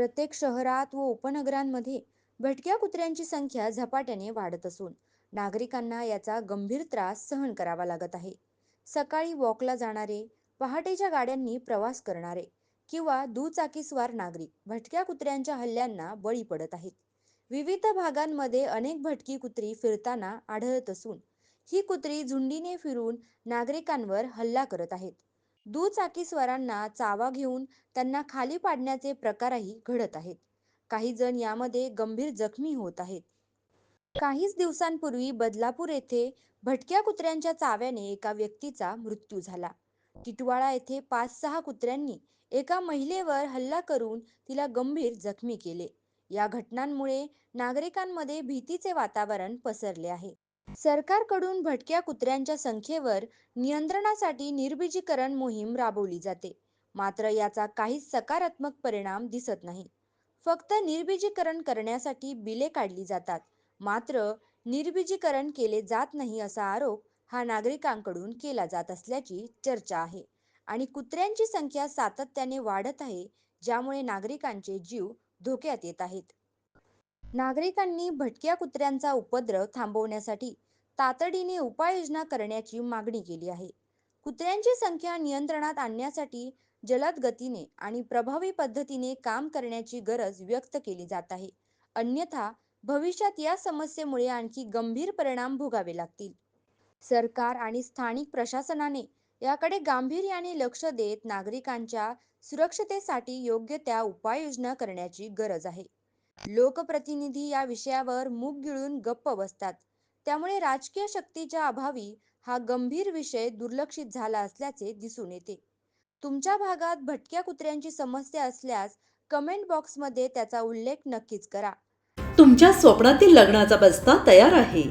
प्रत्येक शहरात व उपनगरांमध्ये भटक्या कुत्र्यांची संख्या झपाट्याने वाढत असून नागरिकांना याचा गंभीर त्रास सहन करावा लागत आहे. सकाळी वॉकला जाणारे पहाटेच्या गाड्यांनी प्रवास करणारे किंवा दुचाकीस्वार नागरिक भटक्या कुत्र्यांच्या हल्ल्यांना बळी पडत आहेत. विविध भागांमध्ये अनेक भटकी कुत्री फिरताना आढळत असून ही कुत्री झुंडीने फिरून नागरिकांवर हल्ला करत आहेत. दुचाकीस्वारांना चावा घेऊन त्यांना खाली पाडण्याचे प्रकारही घडत आहेत. काही जण यामध्ये गंभीर जखमी होत आहेत. काहीच दिवसांपूर्वी बदलापूर येथे भटक्या कुत्र्यांच्या चाव्याने एका व्यक्तीचा मृत्यू झाला. टिटवाळा येथे पाच सहा कुत्र्यांनी एका महिलेवर हल्ला करून तिला गंभीर जखमी केले. या घटनांमुळे नागरिकांमध्ये भीतीचे वातावरण पसरले आहे. सरकारकडून भटक्या कुत्र्यांच्या संख्येवर नियंत्रणासाठी निर्बीजीकरण मोहीम राबवली जाते. मात्र याचा काहीच सकारात्मक परिणाम दिसत नाही. फक्त निर्बीजीकरण करण्यासाठी बिले काढली जातात. मात्र निर्बीजीकरण केले जात नाही असा आरोप हा नागरिकांकडून केला जात असल्याची चर्चा आहे आणि कुत्र्यांची संख्या सातत्याने वाढत आहे ज्यामुळे नागरिकांचे जीव धोक्यात येत आहेत. नागरिकांनी भटक्या कुत्र्यांचा उपद्रव थांबवण्यासाठी तातडीने उपाययोजना करण्याची मागणी केली आहे. कुत्र्यांची संख्या नियंत्रणात आणण्यासाठी जलद गतीने आणि प्रभावी पद्धतीने काम करण्याची गरज व्यक्त केली जात आहे. अन्यथा भविष्यात या समस्येमुळे आणखी गंभीर परिणाम भोगावे लागतील. सरकार आणि स्थानिक प्रशासनाने याकडे गांभीर्याने लक्ष देत नागरिकांच्या सुरक्षतेसाठी योग्य त्या उपाययोजना करण्याची गरज आहे. लोकप्रतिनिधी या विषयावर मूग गिळून गप्प बसतात. त्यामुळे राजकीय शक्तीच्या अभावी हा गंभीर विषय दुर्लक्षित झाला असल्याचे दिसून येते. तुमच्या भागात भटक्या कुत्र्यांची समस्या असल्यास कमेंट बॉक्समध्ये त्याचा उल्लेख नक्कीच करा. तुमच्या स्वप्नातील लग्नाचा बस्ता तयार आहे.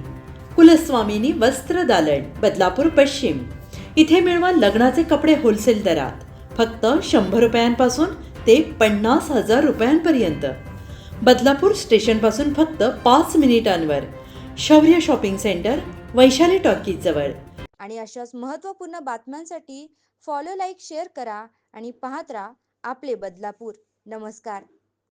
कुलस्वामिनी वस्त्र दालन बदलापूर पश्चिम. इथे मिळवा लग्नाचे कपडे होलसेल दरात. फक्त शंभर रुपयांपासून ते पन्नास हजार रुपयांपर्यंत. बदलापूर स्टेशनपासून फक्त पाच मिनिटांवर. शौर्य शॉपिंग सेंटर वैशाली टॉकीजवळ आणि अशाच महत्त्वपूर्ण बातम्यांसाठी फॉलो लाईक शेअर करा आणि पाहत राहा आपले बदलापूर. नमस्कार.